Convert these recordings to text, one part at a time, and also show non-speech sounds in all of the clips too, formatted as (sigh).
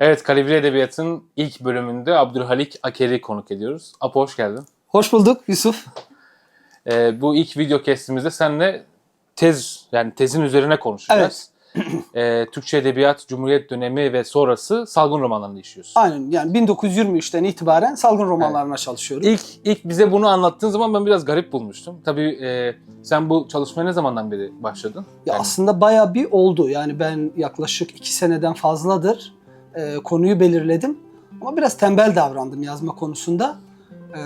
Evet, Kalibri Edebiyat'ın ilk bölümünde Abdülhalik Aker'i konuk ediyoruz. Apo hoş geldin. Hoş bulduk Yusuf. Ee, bu ilk video kestimizde seninle tez, yani tezin üzerine konuşacağız. Ee, Türkçe Edebiyat, Cumhuriyet dönemi ve sonrası salgın romanlarını işliyorsun. Aynen yani 1923'ten itibaren salgın romanlarına çalışıyorum. İlk, ilk bize bunu anlattığın zaman ben biraz garip bulmuştum. Tabii e, sen bu çalışmaya ne zamandan beri başladın? Ya Yani- aslında bayağı bir oldu. Yani ben yaklaşık iki seneden fazladır e, konuyu belirledim. Ama biraz tembel davrandım yazma konusunda. E,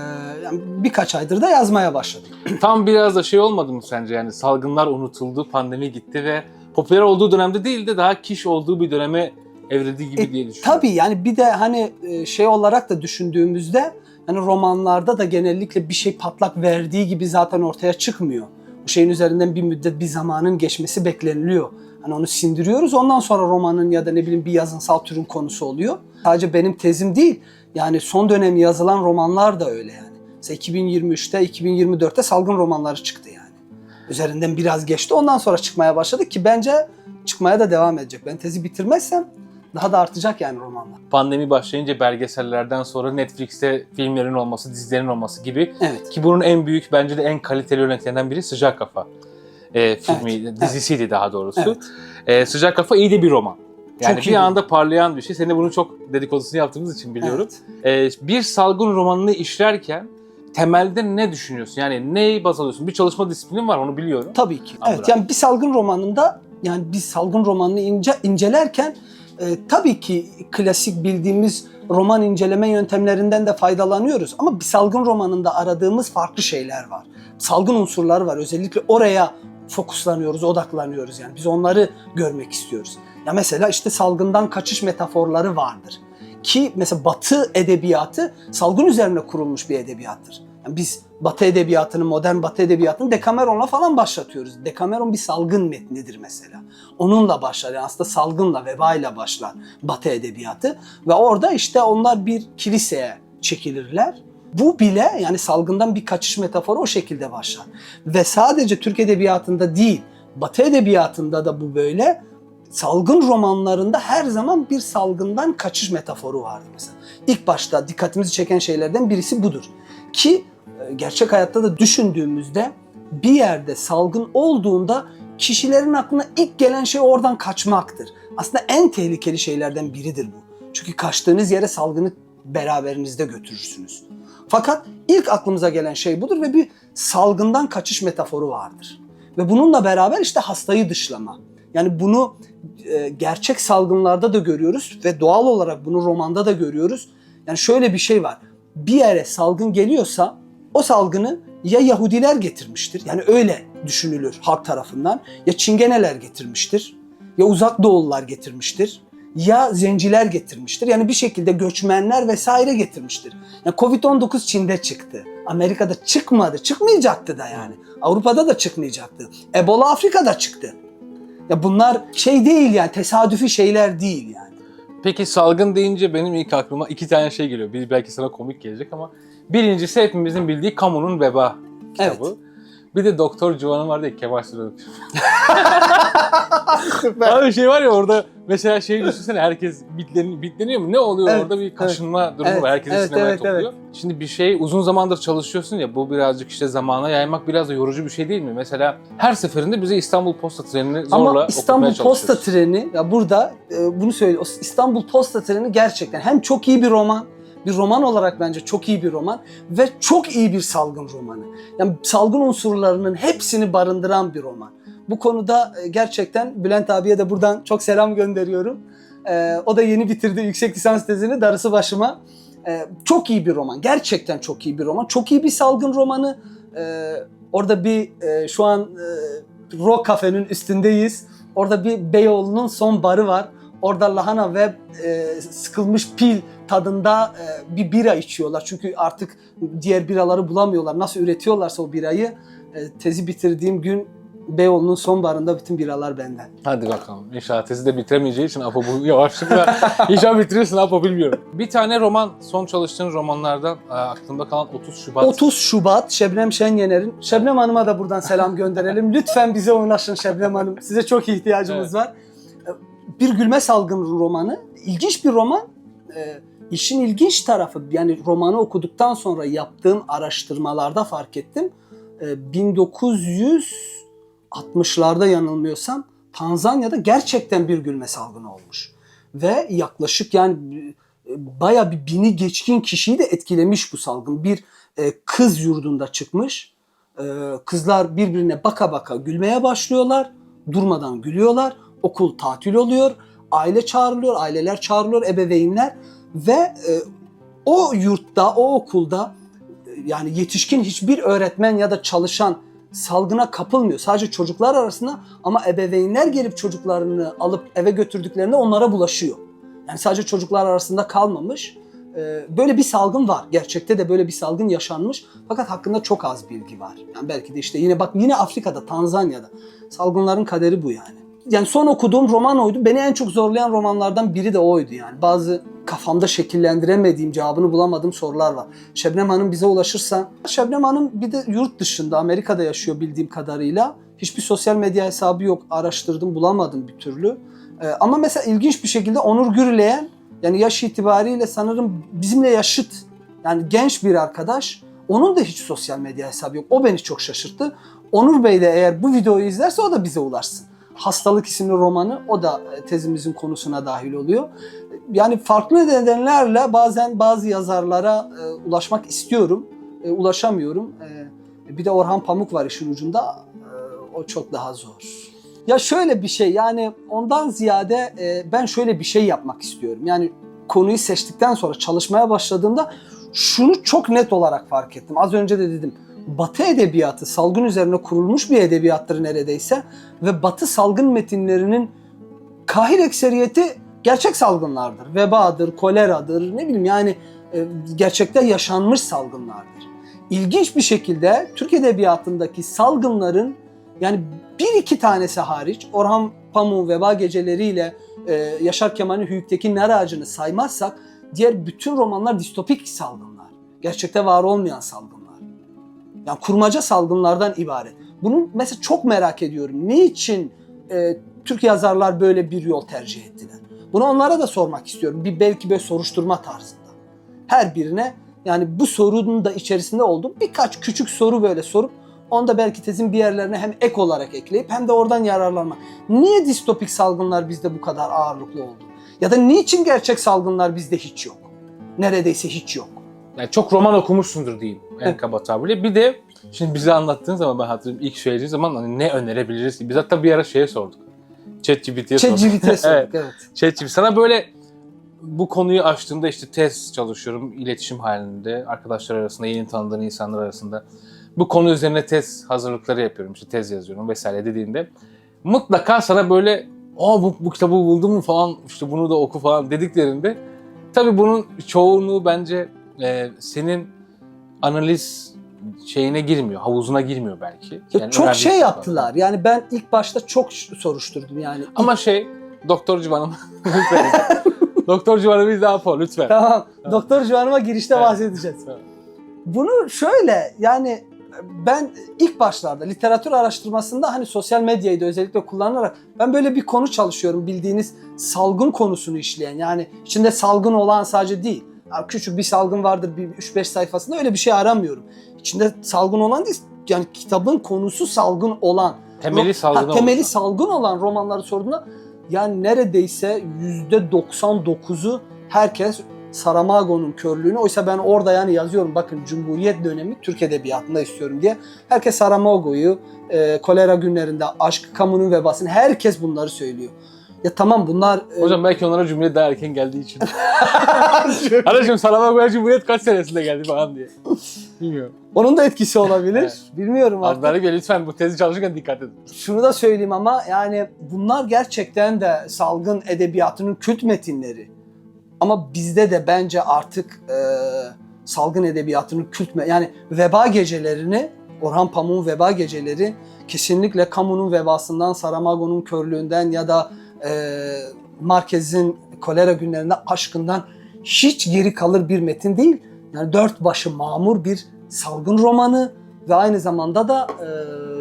yani birkaç aydır da yazmaya başladım. (clears throat) Tam biraz da şey olmadı mı sence yani salgınlar unutuldu, pandemi gitti ve popüler olduğu dönemde değil de daha kiş olduğu bir döneme evrildi gibi E, diye düşünüyorum. Tabii yani bir de hani e, şey olarak da düşündüğümüzde hani romanlarda da genellikle bir şey patlak verdiği gibi zaten ortaya çıkmıyor. Bu şeyin üzerinden bir müddet bir zamanın geçmesi bekleniliyor. Hani onu sindiriyoruz ondan sonra romanın ya da ne bileyim bir yazınsal türün konusu oluyor. Sadece benim tezim değil yani son dönem yazılan romanlar da öyle yani. Mesela 2023'te 2024'te salgın romanları çıktı yani. Üzerinden biraz geçti ondan sonra çıkmaya başladı ki bence çıkmaya da devam edecek. Ben tezi bitirmezsem daha da artacak yani romanlar. Pandemi başlayınca belgesellerden sonra Netflix'te filmlerin olması, dizilerin olması gibi Evet. ki bunun en büyük bence de en kaliteli örneklerinden biri Sıcak Kafa. Ee, filmi, dizisiydi daha doğrusu. Evet. Ee, Sıcak Kafa iyi de bir roman. Yani Çok bir iyi. anda parlayan bir şey. Seninle bunu çok dedikodusunu yaptığımız için biliyorum. Ee, bir salgın romanını işlerken temelde ne düşünüyorsun? Yani neyi baz alıyorsun? Bir çalışma disiplinin var onu biliyorum. Tabii ki. Anladım. Evet yani bir salgın romanında yani bir salgın romanını ince, incelerken e, tabii ki klasik bildiğimiz roman inceleme yöntemlerinden de faydalanıyoruz. Ama bir salgın romanında aradığımız farklı şeyler var. Salgın unsurlar var. Özellikle oraya fokuslanıyoruz, odaklanıyoruz yani. Biz onları görmek istiyoruz. Ya mesela işte salgından kaçış metaforları vardır. Ki mesela Batı edebiyatı salgın üzerine kurulmuş bir edebiyattır. Yani biz Batı edebiyatını, modern Batı edebiyatını Dekameron'la falan başlatıyoruz. Dekameron bir salgın metnidir mesela. Onunla başlar. Yani aslında salgınla, vebayla başlar Batı edebiyatı. Ve orada işte onlar bir kiliseye çekilirler. Bu bile yani salgından bir kaçış metaforu o şekilde başlar. Ve sadece Türk edebiyatında değil, Batı edebiyatında da bu böyle. Salgın romanlarında her zaman bir salgından kaçış metaforu vardı mesela. İlk başta dikkatimizi çeken şeylerden birisi budur. Ki gerçek hayatta da düşündüğümüzde bir yerde salgın olduğunda kişilerin aklına ilk gelen şey oradan kaçmaktır. Aslında en tehlikeli şeylerden biridir bu. Çünkü kaçtığınız yere salgını beraberinizde götürürsünüz. Fakat ilk aklımıza gelen şey budur ve bir salgından kaçış metaforu vardır. Ve bununla beraber işte hastayı dışlama. Yani bunu e, gerçek salgınlarda da görüyoruz ve doğal olarak bunu romanda da görüyoruz. Yani şöyle bir şey var. Bir yere salgın geliyorsa o salgını ya Yahudiler getirmiştir. Yani öyle düşünülür halk tarafından. Ya Çingeneler getirmiştir. Ya Uzak Doğulular getirmiştir. Ya zenciler getirmiştir. Yani bir şekilde göçmenler vesaire getirmiştir. Yani Covid-19 Çin'de çıktı. Amerika'da çıkmadı. Çıkmayacaktı da yani. Avrupa'da da çıkmayacaktı. Ebola Afrika'da çıktı. Ya bunlar şey değil yani tesadüfi şeyler değil yani. Peki salgın deyince benim ilk aklıma iki tane şey geliyor. Bir belki sana komik gelecek ama birincisi hepimizin bildiği Kamu'nun Veba kitabı. Bir de Doktor Civan'ın vardı ya Kemal Sunal'ın. (laughs) Abi şey var ya orada mesela şey düşünsene herkes bitlen, bitleniyor mu? Ne oluyor Evet, orada bir kaşınma durumu Evet, var. Herkesi evet, sinemaya evet, topluyor. Şimdi bir şey uzun zamandır çalışıyorsun ya bu birazcık işte zamana yaymak biraz da yorucu bir şey değil mi? Mesela her seferinde bize İstanbul Posta trenini zorla Ama İstanbul Posta. Treni ya burada e, bunu söyle İstanbul Posta Treni gerçekten hem çok iyi bir roman bir roman olarak bence çok iyi bir roman ve çok iyi bir salgın romanı. Yani salgın unsurlarının hepsini barındıran bir roman. Bu konuda e, gerçekten Bülent abiye de buradan çok selam gönderiyorum. E, o da yeni bitirdi yüksek lisans tezini darısı başıma. E, çok iyi bir roman. Gerçekten çok iyi bir roman. Çok iyi bir salgın romanı. E, orada bir e, şu an e, Rock Cafe'nin üstündeyiz. Orada bir Beyoğlu'nun son barı var. Orada lahana ve e, sıkılmış pil tadında e, bir bira içiyorlar. Çünkü artık diğer biraları bulamıyorlar. Nasıl üretiyorlarsa o birayı e, tezi bitirdiğim gün Beyoğlu'nun son barında bütün biralar benden. Hadi bakalım. İnşallah tezi de bitiremeyeceği için Apo bu (laughs) yavaşlıkla (laughs) inşallah bitirirsin Apo bilmiyorum. Bir tane roman, son çalıştığın romanlardan e, aklımda kalan 30 Şubat. 30 Şubat Şebnem Şenyener'in. Şebnem Hanım'a da buradan selam gönderelim. (laughs) Lütfen bize ulaşın Şebnem Hanım. Size çok ihtiyacımız var. Bir Gülme Salgın romanı. İlginç bir roman. E, işin ilginç tarafı yani romanı okuduktan sonra yaptığım araştırmalarda fark ettim. E, 1960'larda yanılmıyorsam Tanzanya'da gerçekten bir gülme salgını olmuş. Ve yaklaşık yani e, baya bir bini geçkin kişiyi de etkilemiş bu salgın. Bir e, kız yurdunda çıkmış. E, kızlar birbirine baka baka gülmeye başlıyorlar. Durmadan gülüyorlar. Okul tatil oluyor. Aile çağrılıyor, aileler çağrılıyor, ebeveynler ve e, o yurtta, o okulda e, yani yetişkin hiçbir öğretmen ya da çalışan salgına kapılmıyor. Sadece çocuklar arasında ama ebeveynler gelip çocuklarını alıp eve götürdüklerinde onlara bulaşıyor. Yani sadece çocuklar arasında kalmamış. Ee, Böyle bir salgın var. Gerçekte de böyle bir salgın yaşanmış. Fakat hakkında çok az bilgi var. Yani belki de işte yine bak yine Afrika'da, Tanzanya'da salgınların kaderi bu yani. Yani son okuduğum roman oydu. Beni en çok zorlayan romanlardan biri de oydu yani. Bazı kafamda şekillendiremediğim, cevabını bulamadığım sorular var. Şebnem Hanım bize ulaşırsa. Şebnem Hanım bir de yurt dışında, Amerika'da yaşıyor bildiğim kadarıyla. Hiçbir sosyal medya hesabı yok. Araştırdım, bulamadım bir türlü. Ee, ama mesela ilginç bir şekilde Onur Gürleyen yani yaş itibariyle sanırım bizimle yaşıt. Yani genç bir arkadaş. Onun da hiç sosyal medya hesabı yok. O beni çok şaşırttı. Onur Bey de eğer bu videoyu izlerse o da bize ulaşsın. Hastalık isimli romanı o da e, tezimizin konusuna dahil oluyor. Yani farklı nedenlerle bazen bazı yazarlara e, ulaşmak istiyorum. E, ulaşamıyorum. E, bir de Orhan Pamuk var işin ucunda. E, o çok daha zor. Ya şöyle bir şey yani ondan ziyade e, ben şöyle bir şey yapmak istiyorum. Yani konuyu seçtikten sonra çalışmaya başladığımda şunu çok net olarak fark ettim. Az önce de dedim. Batı edebiyatı salgın üzerine kurulmuş bir edebiyattır neredeyse ve Batı salgın metinlerinin kahir ekseriyeti gerçek salgınlardır. Vebadır, koleradır, ne bileyim yani e, gerçekte yaşanmış salgınlardır. İlginç bir şekilde Türk edebiyatındaki salgınların yani bir iki tanesi hariç Orhan Pamuk'un veba geceleriyle e, Yaşar Kemal'in Hüyük'teki nar ağacını saymazsak diğer bütün romanlar distopik salgınlar. Gerçekte var olmayan salgınlar. Yani kurmaca salgınlardan ibaret. Bunu mesela çok merak ediyorum. Niçin e, Türk yazarlar böyle bir yol tercih ettiler? Bunu onlara da sormak istiyorum. Bir belki böyle soruşturma tarzında. Her birine yani bu sorunun da içerisinde olduğum birkaç küçük soru böyle sorup onu da belki tezin bir yerlerine hem ek olarak ekleyip hem de oradan yararlanmak. Niye distopik salgınlar bizde bu kadar ağırlıklı oldu? Ya da niçin gerçek salgınlar bizde hiç yok? Neredeyse hiç yok. Yani çok roman okumuşsundur diyeyim en kaba tabirle. Bir de şimdi bize anlattığın zaman ben hatırlıyorum ilk söylediğin zaman hani ne önerebiliriz ki? Biz hatta bir ara şeye sorduk. ChatGPT'ye sorduk. ChatGPT'ye sorduk (laughs) evet. evet. ChatGPT sana böyle bu konuyu açtığımda işte tez çalışıyorum iletişim halinde arkadaşlar arasında yeni tanıdığın insanlar arasında bu konu üzerine tez hazırlıkları yapıyorum işte tez yazıyorum vesaire dediğinde mutlaka sana böyle Aa bu, bu kitabı buldun mu falan işte bunu da oku falan dediklerinde tabii bunun çoğunluğu bence e, senin analiz şeyine girmiyor, havuzuna girmiyor belki. Ya Yani çok şey yaptılar. Yani ben ilk başta çok soruşturdum yani. Ama şey Doktor Civan'ım. (laughs) Doktor Civan'ı bir daha oku lütfen. Tamam. Doktor Juan'ıma girişte Evet. bahsedeceğiz. Bunu şöyle yani ben ilk başlarda literatür araştırmasında hani sosyal medyayı da özellikle kullanarak ben böyle bir konu çalışıyorum bildiğiniz salgın konusunu işleyen yani içinde salgın olan sadece değil. Küçük bir salgın vardır bir 3-5 sayfasında öyle bir şey aramıyorum. İçinde salgın olan değil yani kitabın konusu salgın olan Temeli salgın ha, temeli olmuş. salgın olan romanları sorduğunda yani neredeyse yüzde 99'u herkes Saramago'nun körlüğünü oysa ben orada yani yazıyorum bakın Cumhuriyet dönemi Türk Edebiyatı'nda istiyorum diye. Herkes Saramago'yu, e, kolera günlerinde aşk, kamunun vebasını herkes bunları söylüyor. Ya tamam bunlar e, Hocam belki onlara Cumhuriyet daha erken geldiği için. (laughs) Kardeşim Saramago'ya Cumhuriyet kaç senesinde geldi falan diye. Bilmiyorum. onun da etkisi olabilir. Evet. Bilmiyorum artık. Abi Bey lütfen bu tezi çalışırken dikkat edin. şunu da söyleyeyim ama yani bunlar gerçekten de salgın edebiyatının kült metinleri. Ama bizde de bence artık e, salgın edebiyatının kült yani veba gecelerini Orhan Pamuk'un veba geceleri kesinlikle kamunun vebasından, Saramago'nun körlüğünden ya da e, Marquez'in kolera günlerinde aşkından hiç geri kalır bir metin değil. Yani dört başı mamur bir salgın romanı ve aynı zamanda da e,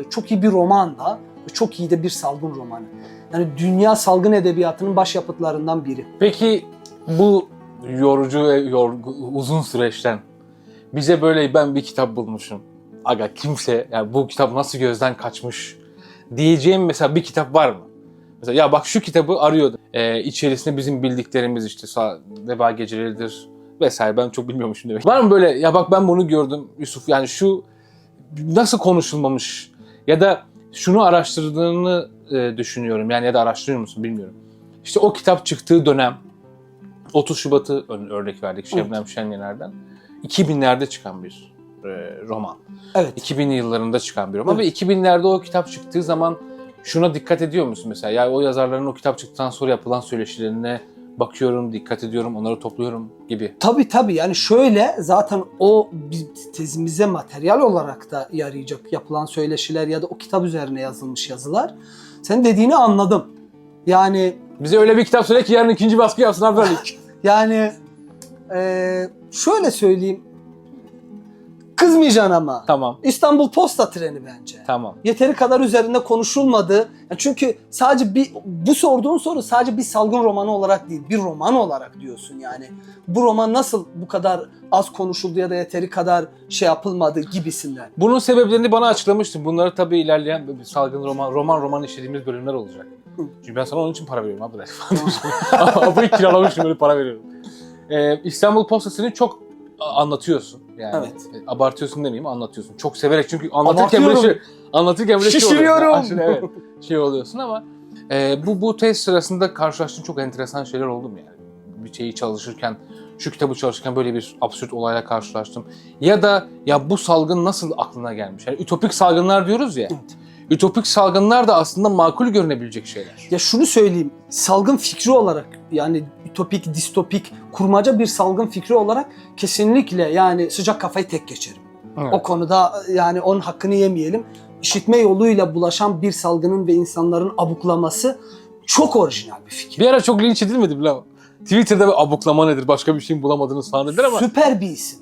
çok iyi bir roman da. Çok iyi de bir salgın romanı. Yani dünya salgın edebiyatının başyapıtlarından biri. Peki bu yorucu ve yorgu, uzun süreçten bize böyle ben bir kitap bulmuşum. Aga kimse yani bu kitap nasıl gözden kaçmış diyeceğim mesela bir kitap var mı? Mesela ya bak şu kitabı arıyordum. Ee, içerisinde bizim bildiklerimiz işte veba geceleridir vesaire ben çok bilmiyormuşum demek. Var mı böyle ya bak ben bunu gördüm Yusuf yani şu nasıl konuşulmamış ya da şunu araştırdığını e, düşünüyorum yani ya da araştırıyor musun bilmiyorum. İşte o kitap çıktığı dönem 30 Şubat'ı ör- örnek verdik Şebnem Şenyener'den. 2000'lerde çıkan bir e, roman. Evet. 2000 yıllarında çıkan bir roman Evet. ve 2000'lerde o kitap çıktığı zaman şuna dikkat ediyor musun mesela? Ya o yazarların o kitap çıktıktan sonra yapılan söyleşilerine bakıyorum, dikkat ediyorum, onları topluyorum gibi. Tabii tabii yani şöyle zaten o tezimize materyal olarak da yarayacak yapılan söyleşiler ya da o kitap üzerine yazılmış yazılar. Sen dediğini anladım. Yani Bize öyle bir kitap söyle ki yarın ikinci baskı yapsın böyle. (laughs) yani eee, şöyle söyleyeyim. Kızmayacaksın ama. tamam, İstanbul Posta treni bence. tamam. Yeteri kadar üzerinde konuşulmadı. Ya çünkü sadece bir bu sorduğun soru sadece bir salgın romanı olarak değil, bir roman olarak diyorsun yani. Bu roman nasıl bu kadar az konuşuldu ya da yeteri kadar şey yapılmadı gibisinden. Bunun sebeplerini bana açıklamıştın. Bunları tabii ilerleyen bir salgın roman, roman roman işlediğimiz bölümler olacak. Çünkü ben sana onun için para veriyorum abi. Abi (laughs) kiralamışım böyle para veriyorum. Ee, İstanbul Postası'nı çok anlatıyorsun. Yani Evet. e, abartıyorsun demeyeyim anlatıyorsun. Çok severek çünkü anlatırken böyle Abartıyorum. şey, anlatırken böyle şey Şişiriyorum. oluyorsun. Aşırı, evet, şey oluyorsun ama e, bu bu test sırasında karşılaştığın çok enteresan şeyler oldu mu yani? Bir şeyi çalışırken, şu kitabı çalışırken böyle bir absürt olayla karşılaştım. Ya da ya bu salgın nasıl aklına gelmiş? Yani ütopik salgınlar diyoruz ya. Evet. Ütopik salgınlar da aslında makul görünebilecek şeyler. Ya şunu söyleyeyim, salgın fikri olarak yani ütopik, distopik, kurmaca bir salgın fikri olarak kesinlikle yani sıcak kafayı tek geçerim. Evet. O konuda yani onun hakkını yemeyelim. İşitme yoluyla bulaşan bir salgının ve insanların abuklaması çok orijinal bir fikir. Bir ara çok linç edilmedi bile ama. Twitter'da bir abuklama nedir, başka bir şeyin bulamadığını falan dediler ama Süper bir isim.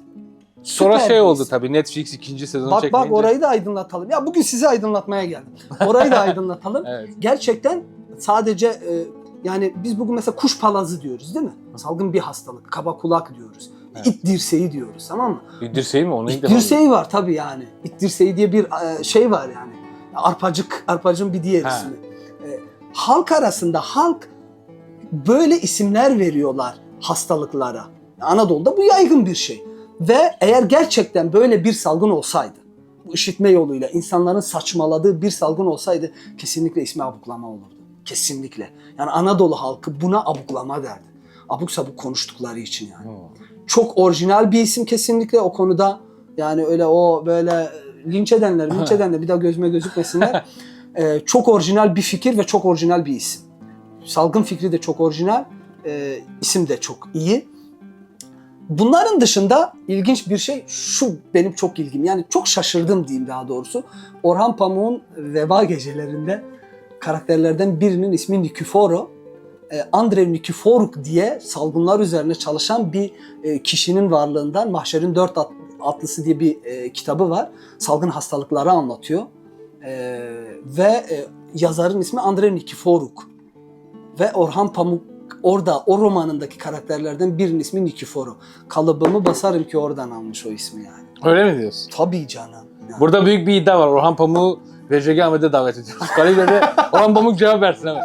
Sonra süper şey oldu tabii Netflix ikinci sezonu Bak çekmeyince. bak orayı da aydınlatalım. Ya bugün sizi aydınlatmaya geldim. Orayı da (laughs) aydınlatalım. Evet. Gerçekten sadece e, yani biz bugün mesela kuş palazı diyoruz değil mi? Salgın bir hastalık. Kaba kulak diyoruz. Evet. İt dirseği diyoruz tamam mı? Bir dirseği mi? Onu İt dirseği var tabii yani. İt dirseği diye bir e, şey var yani. Arpacık, arpacın bir diğer Ha. ismi. E, halk arasında halk böyle isimler veriyorlar hastalıklara. Anadolu'da bu yaygın bir şey. Ve eğer gerçekten böyle bir salgın olsaydı, bu işitme yoluyla insanların saçmaladığı bir salgın olsaydı kesinlikle ismi abuklama olurdu. Kesinlikle. Yani Anadolu halkı buna abuklama derdi. Abuk sabuk konuştukları için yani Hmm. çok orijinal bir isim kesinlikle o konuda. Yani öyle o böyle linç edenler, linç edenler bir daha gözüme gözükmesinler. Ee, (laughs) çok orijinal bir fikir ve çok orijinal bir isim. Salgın fikri de çok orijinal, e, isim de çok iyi. Bunların dışında ilginç bir şey şu benim çok ilgim. Yani çok şaşırdım diyeyim daha doğrusu. Orhan Pamuk'un Veba Gecelerinde karakterlerden birinin ismi Nikiforo. E, Andrei Nikiforuk diye salgınlar üzerine çalışan bir e, kişinin varlığından Mahşer'in Dört At- Atlısı diye bir e, kitabı var. Salgın hastalıkları anlatıyor. Ve yazarın ismi Andrei Nikiforuk. Ve Orhan Pamuk orada o romanındaki karakterlerden birinin ismi Nikiforu. Kalıbımı basarım ki oradan almış o ismi yani. Öyle mi diyorsun? Tabii canım. Yani. Burada büyük bir iddia var. Orhan Pamuk'u Recep Ahmet'e davet ediyoruz. (laughs) Galeri'de Orhan Pamuk cevap versin hemen.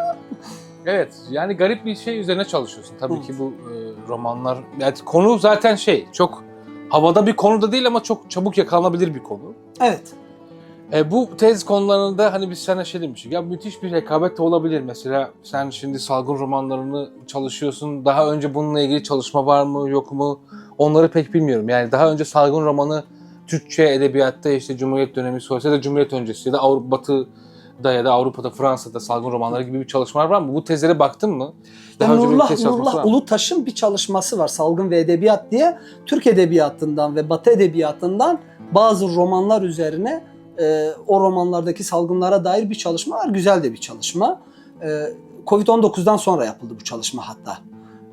Evet yani garip bir şey üzerine çalışıyorsun. Tabii ki bu e, romanlar, yani konu zaten şey çok havada bir konu da değil ama çok çabuk yakalanabilir bir konu. Evet. E, bu tez konularında hani biz sana şey demiştik ya müthiş bir rekabet de olabilir. Mesela sen şimdi salgın romanlarını çalışıyorsun. Daha önce bununla ilgili çalışma var mı yok mu onları pek bilmiyorum. Yani daha önce salgın romanı Türkçe edebiyatta işte Cumhuriyet dönemi sonrası ya da Cumhuriyet öncesi ya da Avrupa Batı'da ya da Avrupa'da Fransa'da salgın romanları gibi bir çalışmalar var mı? Bu tezlere baktın mı? Yani önce bir Nurullah, tez var Nurullah? Ulutaş'ın bir çalışması var Salgın ve Edebiyat diye. Türk Edebiyatı'ndan ve Batı Edebiyatı'ndan bazı romanlar üzerine e, o romanlardaki salgınlara dair bir çalışma var. Güzel de bir çalışma. E, Covid-19'dan sonra yapıldı bu çalışma hatta.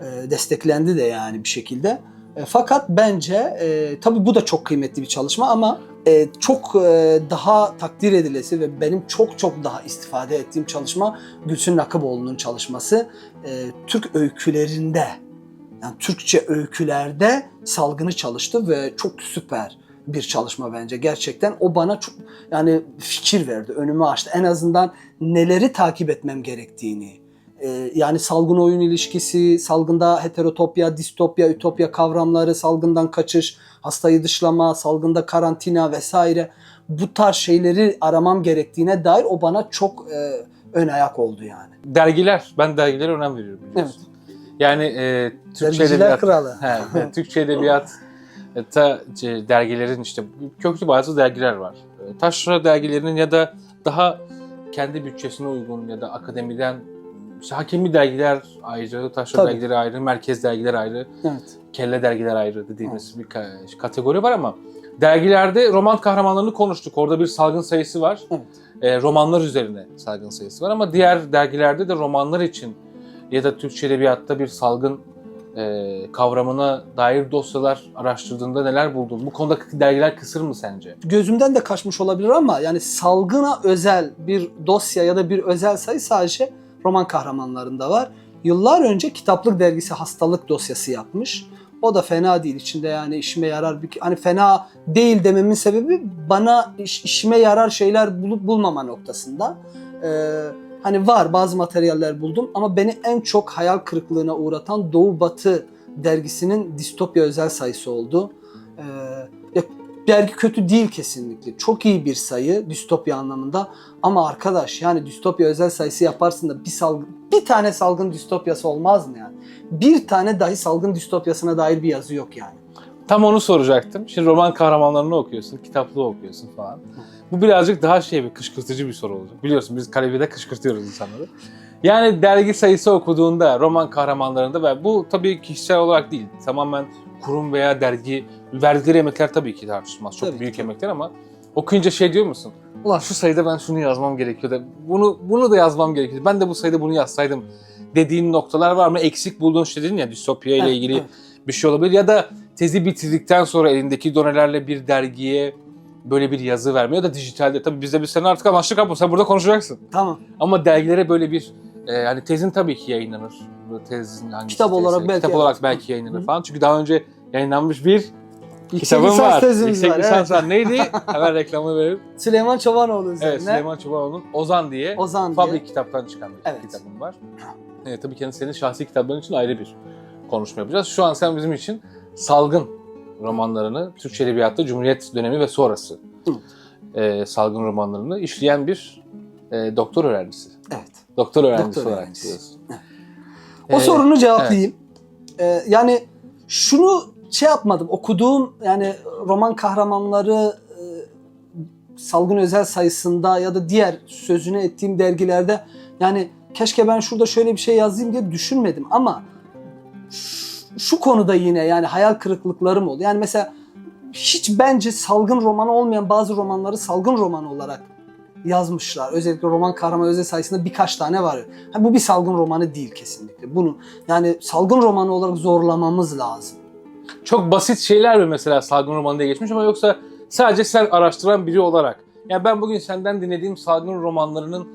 E, desteklendi de yani bir şekilde. E, fakat bence e, tabii bu da çok kıymetli bir çalışma ama e, çok e, daha takdir edilesi ve benim çok çok daha istifade ettiğim çalışma Gülsün Nakıboğlu'nun çalışması. E, Türk öykülerinde, yani Türkçe öykülerde salgını çalıştı ve çok süper bir çalışma bence gerçekten. O bana çok yani fikir verdi, önümü açtı. En azından neleri takip etmem gerektiğini, e, yani salgın oyun ilişkisi, salgında heterotopya, distopya, ütopya kavramları, salgından kaçış, hastayı dışlama, salgında karantina vesaire bu tarz şeyleri aramam gerektiğine dair o bana çok e, ön ayak oldu yani. Dergiler. Ben dergilere önem veriyorum biliyorsun. Yani e, Türkçe Dergiciler edebiyat. kralı. He, evet, Türkçe edebiyat (laughs) ta, ce- dergilerin işte köklü bazı dergiler var. E, Taşra dergilerinin ya da daha kendi bütçesine uygun ya da akademiden işte hakemi dergiler ayrı, taşra Tabii. dergileri ayrı, merkez dergiler ayrı, Evet. kelle dergiler ayrı dediğimiz bir ka- kategori var ama dergilerde roman kahramanlarını konuştuk. Orada bir salgın sayısı var. Evet. E, romanlar üzerine salgın sayısı var ama diğer dergilerde de romanlar için ya da Türkçe edebiyatta bir salgın e, kavramına dair dosyalar araştırdığında neler buldun? Bu konuda dergiler kısır mı sence? Gözümden de kaçmış olabilir ama yani salgına özel bir dosya ya da bir özel sayı sadece roman kahramanlarında var. Yıllar önce Kitaplık Dergisi hastalık dosyası yapmış. O da fena değil. İçinde yani işime yarar bir hani fena değil dememin sebebi bana iş- işime yarar şeyler bulup bulmama noktasında. Ee, hani var bazı materyaller buldum ama beni en çok hayal kırıklığına uğratan Doğu Batı dergisinin distopya özel sayısı oldu. Ee, dergi kötü değil kesinlikle. Çok iyi bir sayı distopya anlamında. Ama arkadaş yani distopya özel sayısı yaparsın da bir salgın, bir tane salgın distopyası olmaz mı yani? Bir tane dahi salgın distopyasına dair bir yazı yok yani. Tam onu soracaktım. Şimdi roman kahramanlarını okuyorsun, kitaplığı okuyorsun falan. Bu birazcık daha şey bir kışkırtıcı bir soru olacak. Biliyorsun biz Kalevi'de kışkırtıyoruz insanları. Yani dergi sayısı okuduğunda roman kahramanlarında ve bu tabii kişisel olarak değil. Tamamen kurum veya dergi verdikleri emekler tabii ki tartışılmaz. Çok Tabii ki, büyük tabii. emekler ama okuyunca şey diyor musun? Ulan şu sayıda ben şunu yazmam gerekiyor da bunu bunu da yazmam gerekiyor. Ben de bu sayıda bunu yazsaydım dediğin noktalar var mı? Eksik bulduğun şey dedin ya distopya ile Evet, ilgili evet. bir şey olabilir ya da tezi bitirdikten sonra elindeki donelerle bir dergiye böyle bir yazı verme ya da dijitalde tabii bizde bir sene artık anlaştık ama sen burada konuşacaksın. Tamam. Ama dergilere böyle bir e, yani tezin tabii ki yayınlanır. Bu tezin hangisi Kitap olarak belki, kitap evet. olarak belki yayınlanır Hı. falan. Çünkü daha önce yayınlanmış bir kitabım var. Yüksek var, lisans evet. Neydi? (laughs) Hemen reklamı verelim. Süleyman Çobanoğlu üzerine. Evet Süleyman Çobanoğlu'nun Ozan diye Ozan diye. Fabrik kitaptan çıkan bir Evet. kitabım var. Evet, tabii ki senin şahsi kitapların için ayrı bir konuşma yapacağız. Şu an sen bizim için salgın romanlarını, Türkçe Edebiyat'ta Cumhuriyet dönemi ve sonrası e, salgın romanlarını işleyen bir e, doktor öğrencisi. Evet. Doktor öğrencisi Doktor olarak öğrencisi. diyorsun. O Ee, sorunu cevaplayayım. Ee, yani şunu şey yapmadım. Okuduğum yani roman kahramanları e, salgın özel sayısında ya da diğer sözünü ettiğim dergilerde yani keşke ben şurada şöyle bir şey yazayım diye düşünmedim ama şu- konuda yine yani hayal kırıklıklarım oldu. Yani mesela hiç bence salgın romanı olmayan bazı romanları salgın roman olarak yazmışlar. Özellikle roman kahraman özel sayısında birkaç tane var. Ha, bu bir salgın romanı değil kesinlikle. Bunu yani salgın romanı olarak zorlamamız lazım. Çok basit şeyler mi mesela salgın romanı geçmiş ama yoksa sadece sen araştıran biri olarak. Yani ben bugün senden dinlediğim salgın romanlarının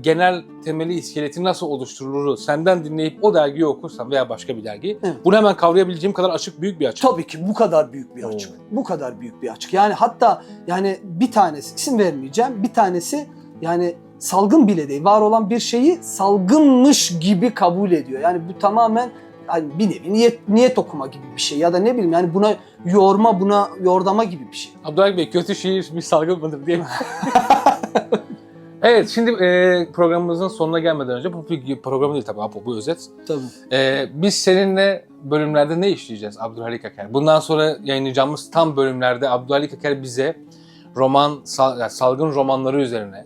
genel temeli, iskeleti nasıl oluşturulur senden dinleyip o dergiyi okursam veya başka bir dergi Evet. bunu hemen kavrayabileceğim kadar açık büyük bir açık. Tabii ki bu kadar büyük bir açık. Bu kadar büyük bir açık. Yani hatta yani bir tanesi isim vermeyeceğim. Bir tanesi yani salgın bile değil. Var olan bir şeyi salgınmış gibi kabul ediyor. Yani bu tamamen hani bir nevi niyet, niyet okuma gibi bir şey ya da ne bileyim yani buna yorma buna yordama gibi bir şey. Abdülhak Bey kötü şiir bir salgın mıdır diye. (laughs) evet şimdi e, programımızın sonuna gelmeden önce bu bir program değil tabii Apo, bu özet. Tabii. E, biz seninle bölümlerde ne işleyeceğiz Abdülhalik Aker? Bundan sonra yayınlayacağımız tam bölümlerde Abdülhalik Aker bize roman, sal- yani salgın romanları üzerine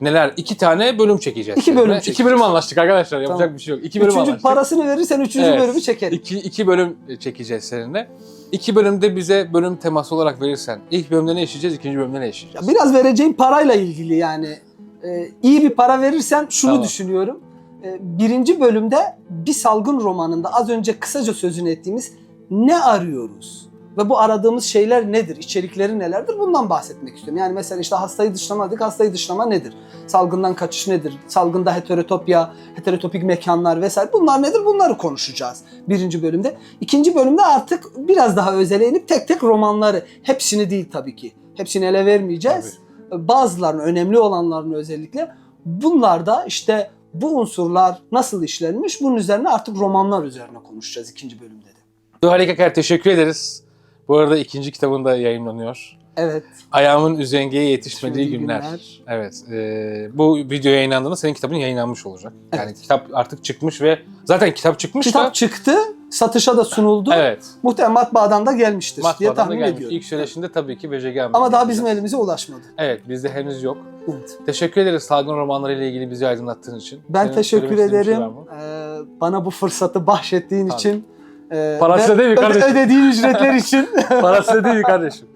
neler? iki tane bölüm çekeceğiz. İki bölüm çekeceğiz. İki bölüm anlaştık arkadaşlar. Yapacak Tamam. bir şey yok. İki bölüm Üçüncü anlaştık. parasını verirsen üçüncü Evet. bölümü çekerim. İki, iki bölüm çekeceğiz seninle. İki bölümde bize bölüm teması olarak verirsen ilk bölümde ne işleyeceğiz, ikinci bölümde ne işleyeceğiz? Ya biraz vereceğim parayla ilgili yani. Ee, iyi bir para verirsen şunu Tamam. düşünüyorum. Ee, birinci bölümde bir salgın romanında az önce kısaca sözünü ettiğimiz ne arıyoruz? Ve bu aradığımız şeyler nedir? İçerikleri nelerdir? Bundan bahsetmek istiyorum. Yani mesela işte hastayı dışlama dedik. Hastayı dışlama nedir? Salgından kaçış nedir? Salgında heterotopya, heterotopik mekanlar vesaire. Bunlar nedir? Bunları konuşacağız birinci bölümde. İkinci bölümde artık biraz daha özele inip tek tek romanları, hepsini değil tabii ki. Hepsini ele vermeyeceğiz. Bazılarını, önemli olanlarını özellikle. Bunlar da işte bu unsurlar nasıl işlenmiş bunun üzerine artık romanlar üzerine konuşacağız ikinci bölümde de. Zuhal Eker teşekkür ederiz. Bu arada ikinci kitabın da yayınlanıyor. Evet. Ayağımın üzengeye yetişmediği günler. günler. Evet. e, bu video yayınlandığında senin kitabın yayınlanmış olacak. Yani Evet. kitap artık çıkmış ve zaten kitap çıkmış Kitap da çıktı, satışa da sunuldu. evet. Muhtemelen matbaadan da gelmiştir diye Matbaadan da tahmin gelmiş. ediyorum. İlk söyleşinde tabii ki BCG Ama daha bizim elimize ulaşmadı. Evet bizde henüz yok. Evet. Teşekkür ederiz salgın romanları ile ilgili bizi aydınlattığın için. Ben Senin teşekkür şey ederim. Ee, bana bu fırsatı bahşettiğin Tabii. için. e, Parası ve değil mi kardeşim? öde- Ödediğin ücretler için (laughs) Parası değil mi kardeşim?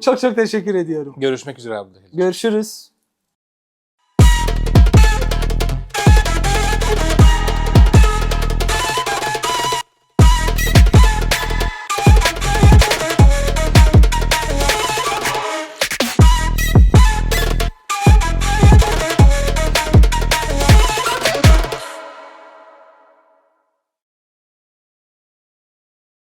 Çok çok teşekkür ediyorum. Görüşmek üzere abi. Görüşürüz.